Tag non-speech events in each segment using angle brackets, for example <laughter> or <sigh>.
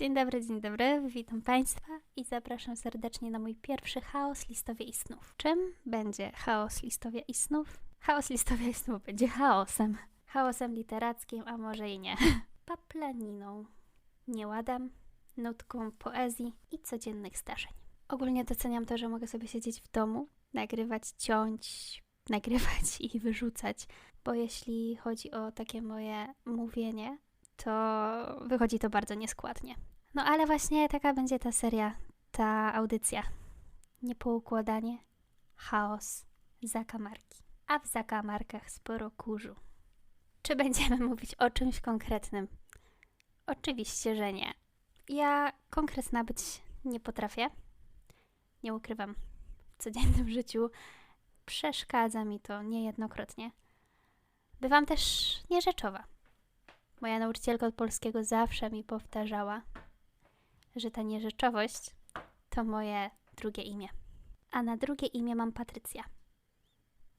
Dzień dobry, dzień dobry, witam Państwa i zapraszam serdecznie na mój pierwszy chaos listowia i snów. Czym będzie chaos listowia i snów? Chaos listowia i snów będzie chaosem. Chaosem literackim, a może i nie. <laughs> Paplaniną, nieładem, nutką poezji i codziennych zdarzeń. Ogólnie doceniam to, że mogę sobie siedzieć w domu, nagrywać, ciąć, <laughs> nagrywać i wyrzucać, bo jeśli chodzi o takie moje mówienie, to wychodzi to bardzo nieskładnie. No ale właśnie taka będzie ta seria, ta audycja. Niepoukładanie, chaos, zakamarki. A w zakamarkach sporo kurzu. Czy będziemy <laughs> mówić o czymś konkretnym? Oczywiście, że nie. Ja konkretna być nie potrafię. Nie ukrywam. W codziennym <laughs> życiu przeszkadza mi to niejednokrotnie. Bywam też nierzeczowa. Moja nauczycielka od polskiego zawsze mi powtarzała, że ta nierzeczowość to moje drugie imię. A na drugie imię mam Patrycja.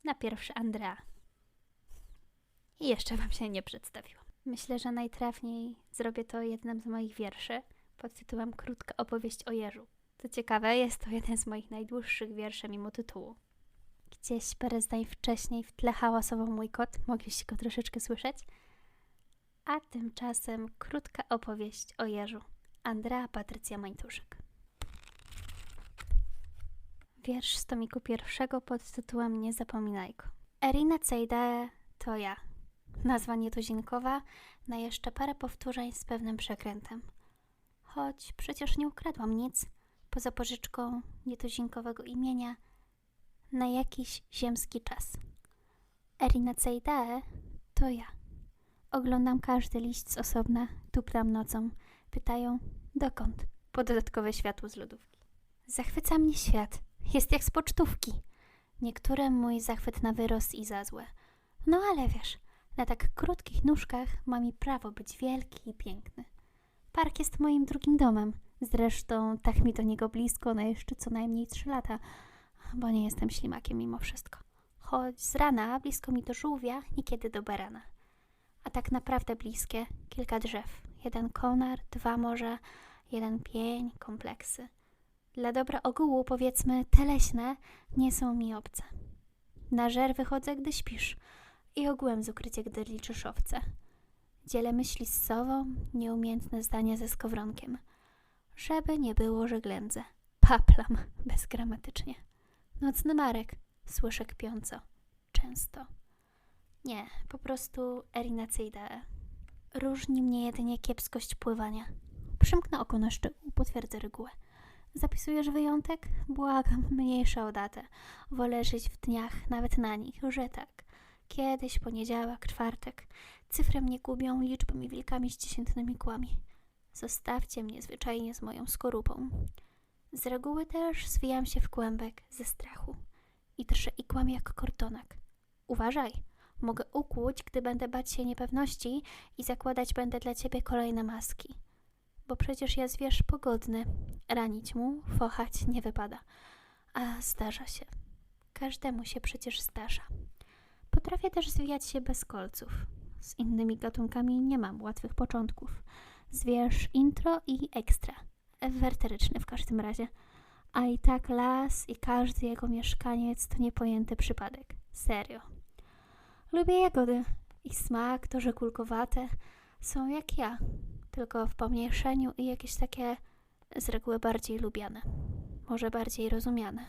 Na pierwsze Andrea. I jeszcze Wam się nie przedstawiłam. Myślę, że najtrafniej zrobię to jednym z moich wierszy pod tytułem Krótka opowieść o Jeżu. Co ciekawe, jest to jeden z moich najdłuższych wierszy mimo tytułu. Gdzieś parę zdań wcześniej w tle hałasował mój kot, mogliście go troszeczkę słyszeć. A tymczasem krótka opowieść o Jeżu. Andrea Patrycja Mańtuszyk. Wiersz z tomiku pierwszego pod tytułem Nie zapominajko. Erina Cejde to ja. Nazwa nietuzinkowa na jeszcze parę powtórzeń z pewnym przekrętem. Choć przecież nie ukradłam nic, poza pożyczką nietuzinkowego imienia na jakiś ziemski czas. Erina Cejde to ja. Oglądam każdy liść z osobna, tuptam nocą. Pytają, dokąd? Po dodatkowe światło z lodówki. Zachwyca mnie świat. Jest jak z pocztówki. Niektórym mój zachwyt na wyrost i za złe. No ale wiesz, na tak krótkich nóżkach ma mi prawo być wielki i piękny. Park jest moim drugim domem. Zresztą tak mi do niego blisko na jeszcze co najmniej trzy lata, bo nie jestem ślimakiem mimo wszystko. Choć z rana blisko mi do żółwia, niekiedy do barana a tak naprawdę bliskie kilka drzew. Jeden konar, dwa może, jeden pień, kompleksy. Dla dobra ogółu, powiedzmy, te leśne nie są mi obce. Na żer wychodzę, gdy śpisz i ogółem z ukrycia, gdy liczysz owce. Dzielę myśli z sową, nieumiejętne zdania ze skowronkiem. Żeby nie było, że ględzę. Paplam <laughs> bezgramatycznie. Nocny Marek, słyszę kpiąco. Często. Nie, po prostu erinacyjda. Różni mnie jedynie kiepskość pływania. Przymknę oko na szczegół, potwierdzę regułę. Zapisujesz wyjątek? Błagam, <laughs> mniejsza o datę. Wolę żyć w dniach, nawet na nich, że tak. Kiedyś, poniedziałek, czwartek. Cyfry mnie gubią, liczby mi wilkami z dziesiętnymi kłami. Zostawcie mnie zwyczajnie z moją skorupą. Z reguły też zwijam się w kłębek ze strachu i drżę jak kordonek. Uważaj! Mogę ukłuć, gdy będę bać się niepewności i zakładać będę dla ciebie kolejne maski. Bo przecież jest zwierz pogodny. Ranić mu, fochać nie wypada. A zdarza się. Każdemu się przecież zdarza. Potrafię też zwijać się bez kolców. Z innymi gatunkami nie mam łatwych początków. Zwierz intro i ekstra. Werteryczny w każdym razie. A i tak las i każdy jego mieszkaniec to niepojęty przypadek. Serio. Lubię jagody. Ich smak, to, że kulkowate, są jak ja, tylko w pomniejszeniu i jakieś takie z reguły bardziej lubiane, może bardziej rozumiane.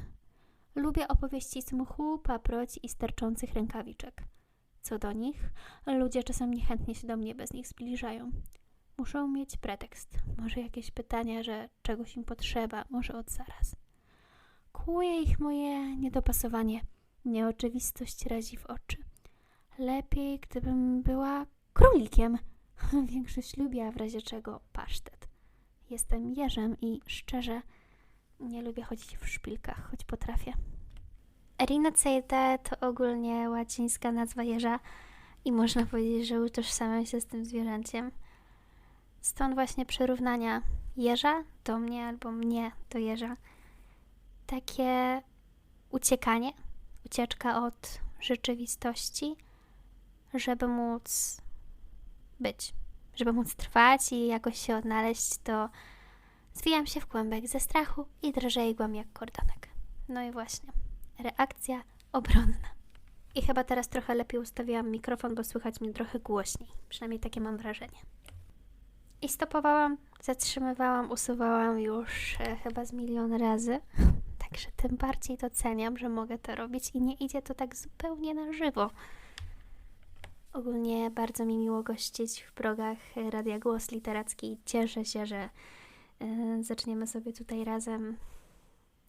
Lubię opowieści z mchu, paproci i sterczących rękawiczek. Co do nich, ludzie czasem niechętnie się do mnie bez nich zbliżają. Muszą mieć pretekst, może jakieś pytania, że czegoś im potrzeba, może od zaraz. Kłuje ich moje niedopasowanie, nieoczywistość razi w oczy. Lepiej, gdybym była królikiem. <laughs> Większość lubi, a w razie czego pasztet. Jestem jeżem i szczerze nie lubię chodzić w szpilkach, choć potrafię. Erinaceidae to ogólnie łacińska nazwa jeża i można powiedzieć, że utożsamiam się z tym zwierzęciem. Stąd właśnie przyrównania jeża do mnie albo mnie do jeża. Takie uciekanie, ucieczka od rzeczywistości – żeby móc być żeby móc trwać i jakoś się odnaleźć, to zwijam się w kłębek ze strachu i drżę jak kordonek. No i właśnie, reakcja obronna. I chyba teraz trochę lepiej ustawiłam mikrofon, bo słychać mnie trochę głośniej. Przynajmniej takie mam wrażenie. I stopowałam, zatrzymywałam, usuwałam już e, chyba z milion razy. <laughs> Także tym bardziej doceniam, że mogę to robić i nie idzie to tak zupełnie na żywo. Ogólnie bardzo mi miło gościć w progach Radia Głos Literacki cieszę się, że e, zaczniemy sobie tutaj razem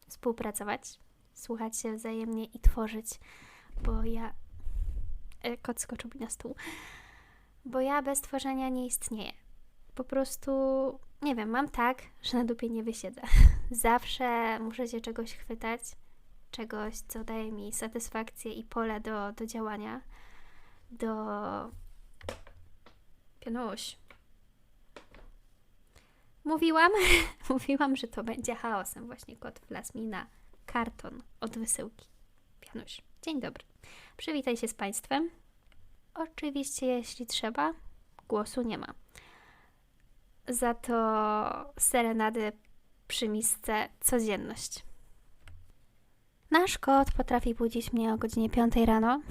współpracować, słuchać się wzajemnie i tworzyć, bo ja... E, kot skoczył mi na stół. Bo ja bez tworzenia nie istnieję. Po prostu, nie wiem, mam tak, że na dupie nie wysiedzę. <laughs> Zawsze muszę się czegoś chwytać, czegoś, co daje mi satysfakcję i pole do, do działania, do... Pianuś. Mówiłam, <laughs> mówiłam, że to będzie chaosem. Właśnie kot wlazł mi na karton od wysyłki. Pianuś, dzień dobry. Przywitaj się z Państwem. Oczywiście, jeśli trzeba, głosu nie ma. Za to serenady przy misce codzienność. Nasz kot potrafi budzić mnie o godzinie 5 rano.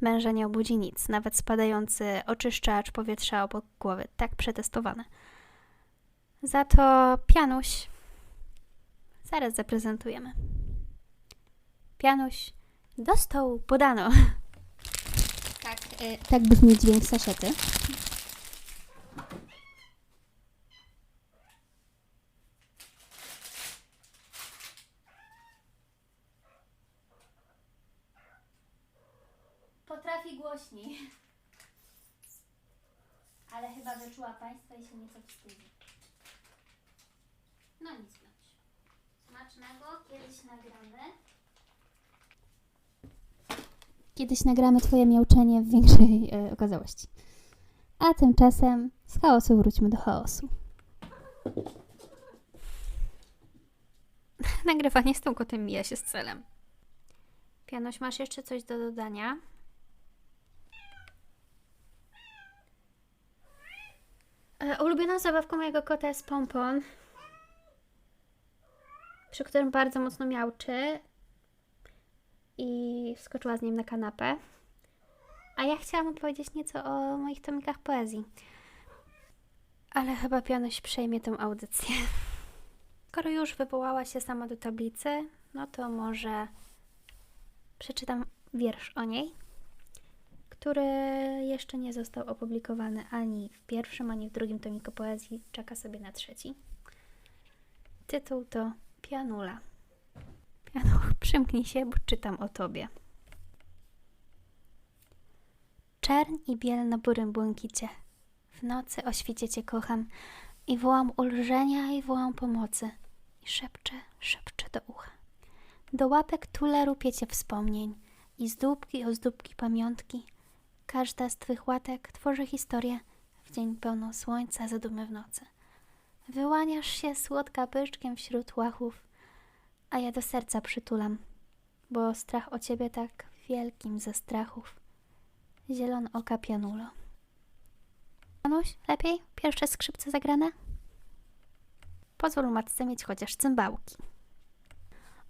Męża nie obudzi nic, nawet spadający oczyszczacz powietrza obok głowy. Tak przetestowane. Za to pianuś zaraz zaprezentujemy. Pianuś do stołu podano. Tak, y, tak brzmi dźwięk saszety. Potrafi głośniej. Ale chyba wyczuła Państwa i się nieco wstydzi. No nic, Piotr. Smacznego, kiedyś nagramy. Kiedyś nagramy Twoje miauczenie w większej e, okazałości. A tymczasem z chaosu wróćmy do chaosu. <laughs> Nagrywanie z tą kotem mija się z celem. Pianoś, masz jeszcze coś do dodania? Ulubioną zabawką mojego kota jest pompon, przy którym bardzo mocno miauczy i wskoczyła z nim na kanapę. A ja chciałam opowiedzieć nieco o moich tomikach poezji. Ale chyba pianoś przejmie tę audycję. Skoro już wywołała się sama do tablicy, no to może przeczytam wiersz o niej, który jeszcze nie został opublikowany ani w pierwszym, ani w drugim tomiku poezji. Czeka sobie na trzeci. Tytuł to Pianula. Pianuch, <laughs> przymknij się, bo czytam o tobie. Czern i biel na burym błękicie. W nocy o świcie cię kocham i wołam ulżenia i wołam pomocy. I szepczę, szepczę do ucha. Do łapek tule rupiecie wspomnień i zdóbki ozdóbki pamiątki. Każda z twych łatek tworzy historię w dzień pełno słońca, zadumy w nocy. Wyłaniasz się słodka pyszczkiem wśród łachów, a ja do serca przytulam, bo strach o ciebie tak wielkim ze strachów. Zielon oka pianulo. Januś, lepiej? Pierwsze skrzypce zagrane? Pozwól matce mieć chociaż cymbałki.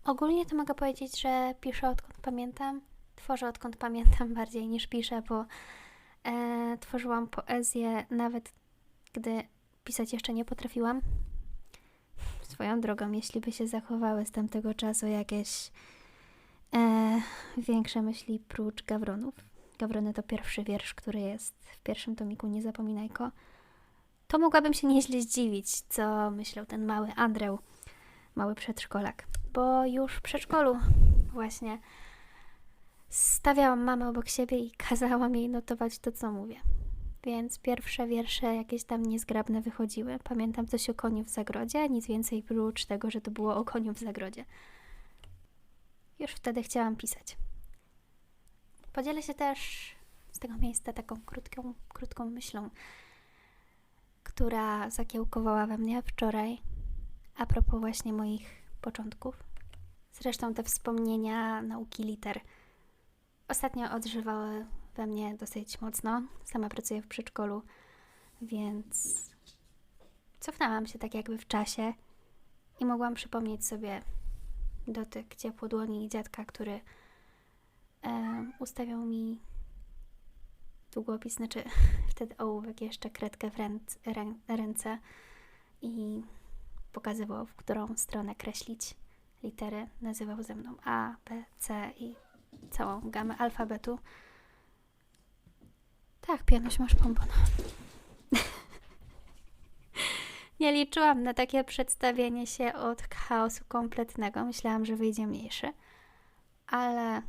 Ogólnie to mogę powiedzieć, że piszę odkąd pamiętam. Tworzę odkąd pamiętam bardziej niż piszę, bo e, tworzyłam poezję nawet gdy pisać jeszcze nie potrafiłam. Swoją drogą, jeśli by się zachowały z tamtego czasu jakieś e, większe myśli prócz gawronów. Gawrony to pierwszy wiersz, który jest w pierwszym tomiku Nie zapominajko. To mogłabym się nieźle zdziwić, co myślał ten mały Andreł, mały przedszkolak. Bo już w przedszkolu właśnie stawiałam mamę obok siebie i <laughs> kazałam jej notować to, co mówię. Więc pierwsze wiersze jakieś tam niezgrabne wychodziły. Pamiętam coś o koniu w zagrodzie, nic więcej prócz tego, że to było o koniu w zagrodzie. Już wtedy chciałam pisać. Podzielę się też z tego miejsca taką krótką, krótką myślą, która zakiełkowała we mnie wczoraj a propos właśnie moich początków. Zresztą te wspomnienia nauki liter ostatnio odżywały we mnie dosyć mocno. Sama pracuję w przedszkolu, Więc cofnęłam się tak jakby w czasie i mogłam przypomnieć sobie dotyk ciepło dłoni dziadka, który e, ustawiał mi długopis, znaczy <laughs> wtedy ołówek, jeszcze kredkę w ręc, rę, ręce i pokazywał, w którą stronę kreślić litery. Nazywał ze mną A, B, C i całą gamę alfabetu. Tak, pianuś, masz pompon. <laughs> Nie liczyłam na takie przedstawienie się od chaosu kompletnego. Myślałam, że wyjdzie mniejszy. Ale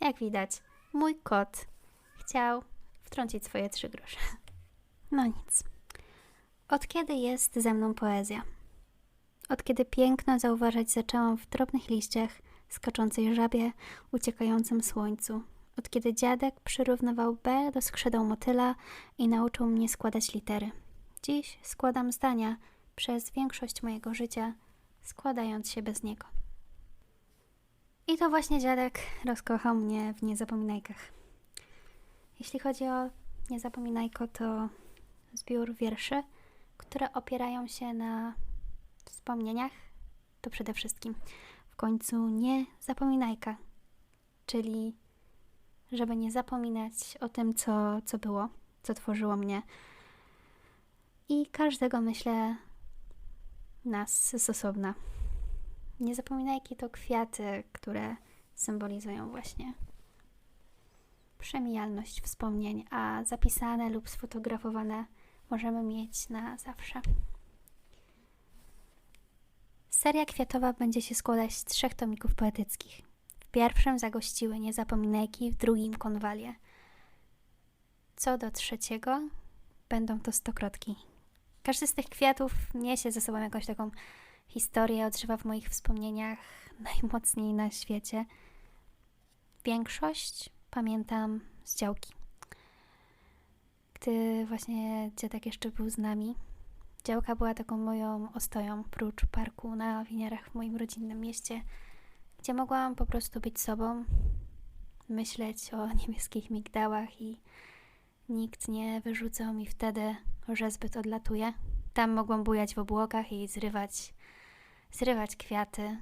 jak widać, mój kot chciał wtrącić swoje trzy grosze. No nic. Od kiedy jest ze mną poezja? Od kiedy piękno zauważać zaczęłam w drobnych liściach, skaczącej żabie, uciekającym słońcu. Od kiedy dziadek przyrównywał B do skrzydeł motyla i nauczył mnie składać litery. Dziś składam zdania przez większość mojego życia, składając się bez niego. I to właśnie dziadek rozkochał mnie w Niezapominajkach. Jeśli chodzi o Niezapominajko, to zbiór wierszy, które opierają się na wspomnieniach, to przede wszystkim w końcu nie zapominajka, czyli żeby nie zapominać o tym, co, co było, co tworzyło mnie i każdego, myślę, nas z osobna. Niezapominajki to kwiaty, które symbolizują właśnie przemijalność wspomnień, a zapisane lub sfotografowane możemy mieć na zawsze. Seria kwiatowa będzie się składać z trzech tomików poetyckich. W pierwszym zagościły Niezapominajki, w drugim konwalie. Co do trzeciego, będą to stokrotki. Każdy z tych kwiatów niesie ze sobą jakąś taką historię, odżywa w moich wspomnieniach najmocniej na świecie. Większość pamiętam z działki. Gdy właśnie dziadek jeszcze był z nami, działka była taką moją ostoją prócz parku na winiarach w moim rodzinnym mieście, gdzie mogłam po prostu być sobą, myśleć o <laughs> niebieskich migdałach i nikt nie wyrzucał mi wtedy, że zbyt odlatuję. Tam mogłam bujać w obłokach i zrywać, zrywać kwiaty,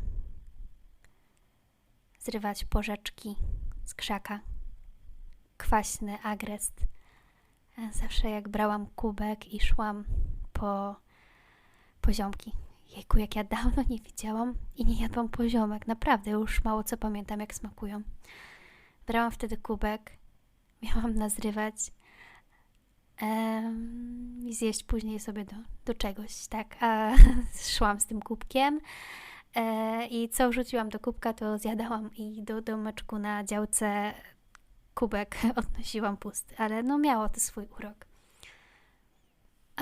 zrywać porzeczki z krzaka kwaśny agrest. Zawsze jak brałam kubek i szłam po poziomki. Jejku, jak ja dawno nie widziałam i nie jadłam poziomek. Naprawdę, już mało co pamiętam, jak smakują. Brałam wtedy kubek, <laughs> miałam nazrywać um, i zjeść później sobie do, do czegoś, tak? A <laughs> szłam z tym kubkiem e, i co wrzuciłam do kubka, to zjadałam i do domeczku na działce kubek <laughs> odnosiłam pusty, ale no miało to swój urok.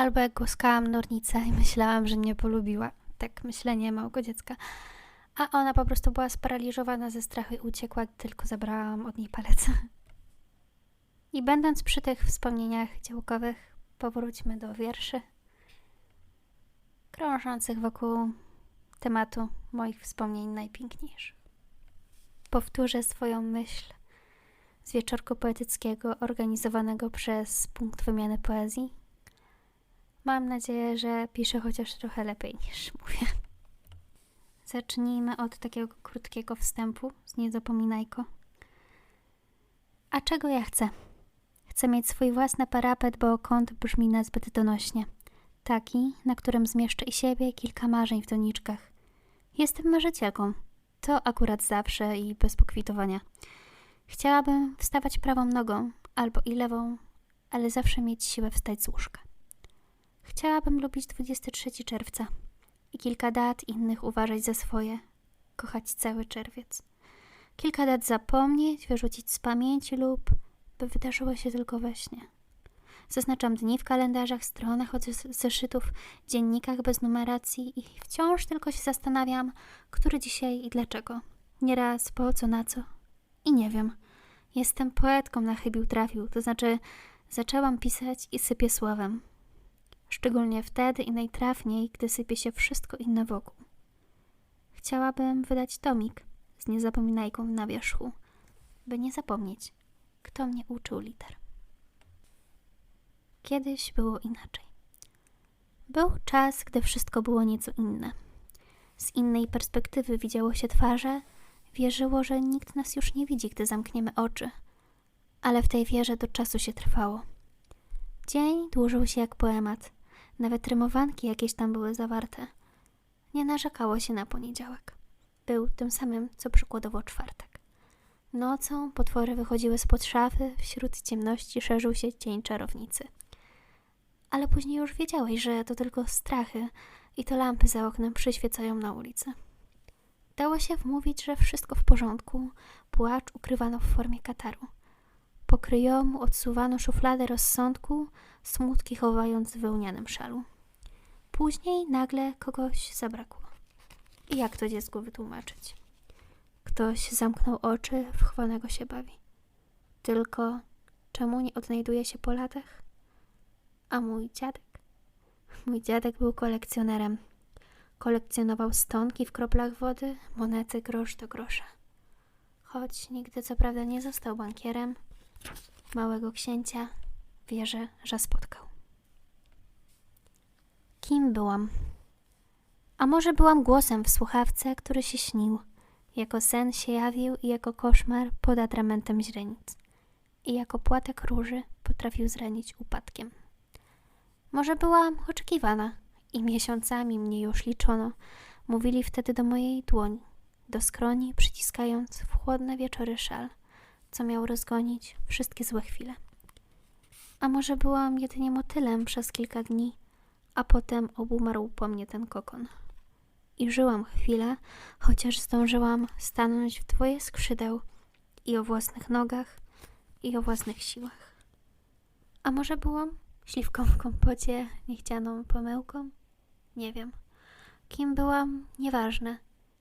Albo jak głaskałam nornicę i myślałam, że mnie polubiła. Tak myślenie małego dziecka. A ona po prostu była sparaliżowana ze strachu i uciekła, tylko zabrałam od niej palec. <laughs> I będąc przy tych wspomnieniach działkowych, powróćmy do wierszy krążących wokół tematu moich wspomnień najpiękniejszych. Powtórzę swoją myśl z wieczorku poetyckiego organizowanego przez punkt wymiany poezji. Mam nadzieję, że piszę chociaż trochę lepiej niż <laughs> mówię. Zacznijmy od takiego krótkiego wstępu z Niezapominajko. A czego ja chcę? Chcę mieć swój własny parapet, bo kąt brzmi nazbyt donośnie. Taki, na którym zmieszczę i siebie kilka marzeń w doniczkach. Jestem marzycielką. To akurat zawsze i bez pokwitowania. Chciałabym wstawać prawą nogą albo i lewą, ale zawsze mieć siłę wstać z łóżka. Chciałabym lubić 23 czerwca i kilka dat innych uważać za swoje, kochać cały czerwiec. Kilka dat zapomnieć, wyrzucić z pamięci lub by wydarzyło się tylko we śnie. Zaznaczam dni w kalendarzach, stronach od zeszytów, dziennikach bez numeracji i wciąż tylko się zastanawiam, który dzisiaj i dlaczego. Nieraz po co, na co, i nie wiem. Jestem poetką na chybił trafił, to znaczy zaczęłam pisać i sypię słowem. Szczególnie wtedy i najtrafniej, gdy sypie się wszystko inne wokół. Chciałabym wydać tomik z niezapominajką na wierzchu, by nie zapomnieć, kto mnie uczył liter. Kiedyś było inaczej. Był czas, gdy wszystko było nieco inne. Z innej perspektywy widziało się twarze, wierzyło, że nikt nas już nie widzi, gdy zamkniemy oczy. Ale w tej wierze do czasu się trwało. Dzień dłużył się jak poemat. Nawet rymowanki jakieś tam były zawarte. Nie narzekało się na poniedziałek. Był tym samym, co przykładowo czwartek. Nocą potwory wychodziły spod szafy, wśród ciemności szerzył się cień czarownicy. Ale później już wiedziałeś, że to tylko strachy i to lampy za oknem przyświecają na ulicy. Dało się wmówić, że wszystko w porządku, płacz ukrywano w formie kataru. Po kryjomu odsuwano szufladę rozsądku, smutki chowając w wełnianym szalu. Później nagle kogoś zabrakło. I jak to dziecku wytłumaczyć? Ktoś zamknął oczy, w chwanego się bawi. Tylko czemu nie odnajduje się po latach? A mój dziadek? Mój dziadek był kolekcjonerem. Kolekcjonował stonki w kroplach wody, monety grosz do grosza. Choć nigdy co prawda nie został bankierem, małego księcia wierzę, że spotkał. Kim byłam? A może byłam głosem w słuchawce, który się śnił, jako sen się jawił i jako koszmar pod atramentem źrenic, i jako płatek róży potrafił zranić upadkiem. Może byłam oczekiwana i miesiącami mnie już liczono, mówili wtedy do mojej dłoni, do skroni przyciskając w chłodne wieczory szal, co miał rozgonić wszystkie złe chwile. A może byłam jedynie motylem przez kilka dni, a potem obumarł po mnie ten kokon. I żyłam chwilę, chociaż zdążyłam stanąć w dwoje skrzydeł i o własnych nogach, i o własnych siłach. A może byłam śliwką w kompocie, niechcianą pomyłką? Nie wiem. Kim byłam? Nieważne.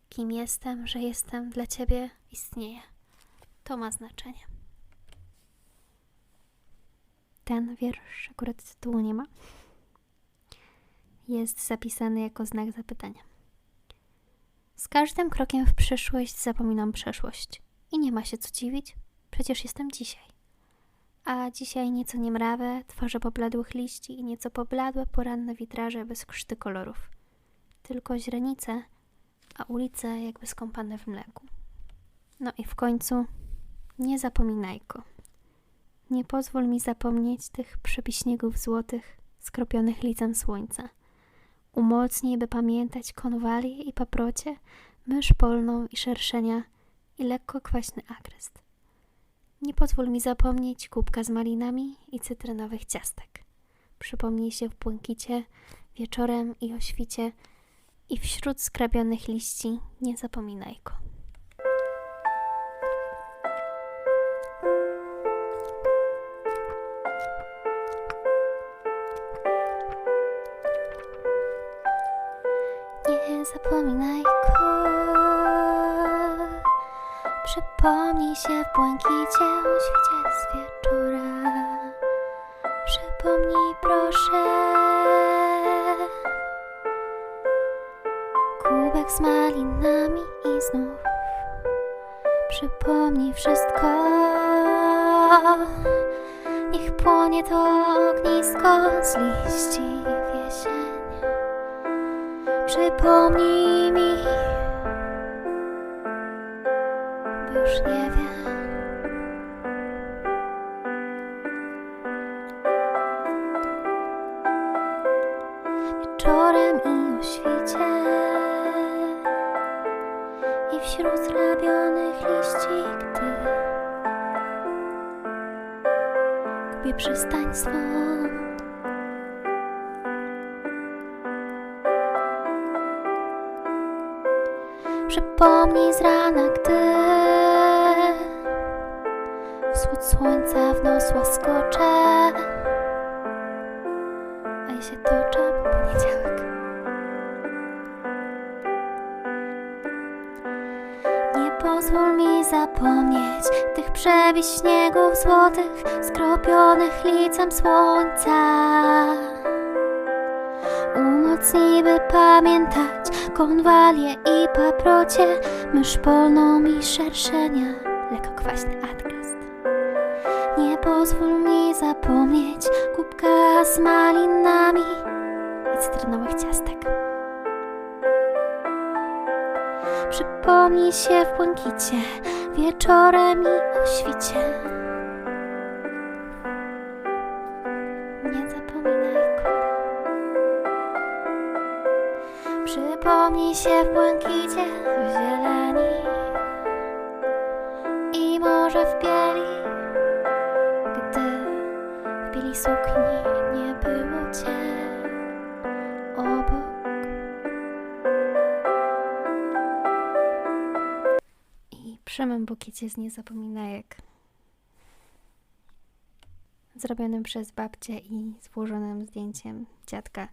Kim jestem, że jestem dla ciebie, istnieje. To ma znaczenie. Ten wiersz akurat tytułu nie ma. Jest zapisany jako znak zapytania. Z każdym krokiem w przyszłość zapominam przeszłość. I nie ma się co dziwić, przecież jestem dzisiaj. A dzisiaj nieco niemrawe, twarze pobladłych liści i nieco pobladłe poranne witraże bez krzty kolorów. Tylko źrenice, a ulice jakby skąpane w mleku. No i w końcu, nie zapominajko. Nie pozwól mi zapomnieć tych przepiśniegów złotych, skropionych licem słońca. Umocnij, by pamiętać konwalię i paprocie, mysz polną i szerszenia i lekko kwaśny agrest. Nie pozwól mi zapomnieć kubka z malinami i cytrynowych ciastek. Przypomnij się w błękicie, wieczorem i o świcie i wśród skrabionych liści nie zapominajko. Nie się w błękicie o świcie z wieczora. Przypomnij proszę. Kubek z malinami i znów. Przypomnij wszystko. Niech płonie to ognisko z liści w jesień Przypomnij mi już nie Przypomnij z rana, gdy Wschód słońca w nos łaskocze. A ja się toczę po poniedziałek. Nie pozwól mi zapomnieć Tych przebić śniegów złotych Skropionych licem słońca. Umocnij, by pamiętać konwalie i paprocie, mysz polną i szerszenia, lekko kwaśny adgest. Nie pozwól mi zapomnieć kubka z malinami i cytrynowych ciastek. Przypomnij się w błękicie, wieczorem i o świcie. Się w błękicie, w zieleni i może w bieli, gdy w bieli sukni nie było cię obok. I przy mym bukiecie z niezapominajek zrobionym przez babcię i złożonym zdjęciem dziadka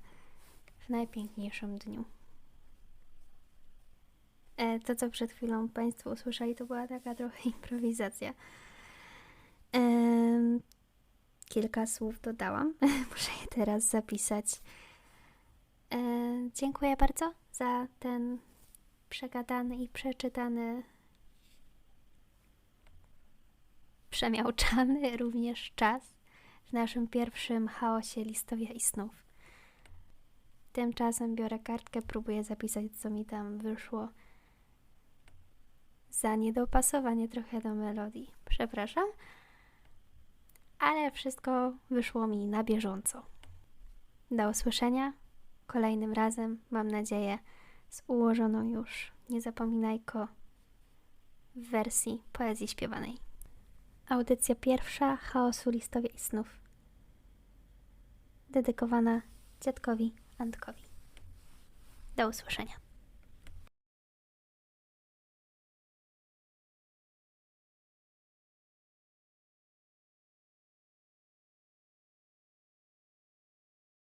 w najpiękniejszym dniu. E, to, co przed chwilą Państwo usłyszeli, to była taka trochę <laughs> improwizacja. Kilka słów dodałam. <laughs> Muszę je teraz zapisać. E, dziękuję bardzo za ten przegadany i przeczytany, przemiałczany <laughs> również czas w naszym pierwszym chaosie listowia i snów. Tymczasem biorę kartkę, próbuję zapisać, co mi tam wyszło. Za niedopasowanie trochę do melodii. Przepraszam, ale wszystko wyszło mi na bieżąco. Do usłyszenia kolejnym razem, mam nadzieję, z ułożoną już niezapominajko w wersji poezji śpiewanej. Audycja pierwsza chaosu listowia i snów. Dedykowana dziadkowi Antkowi. Do usłyszenia.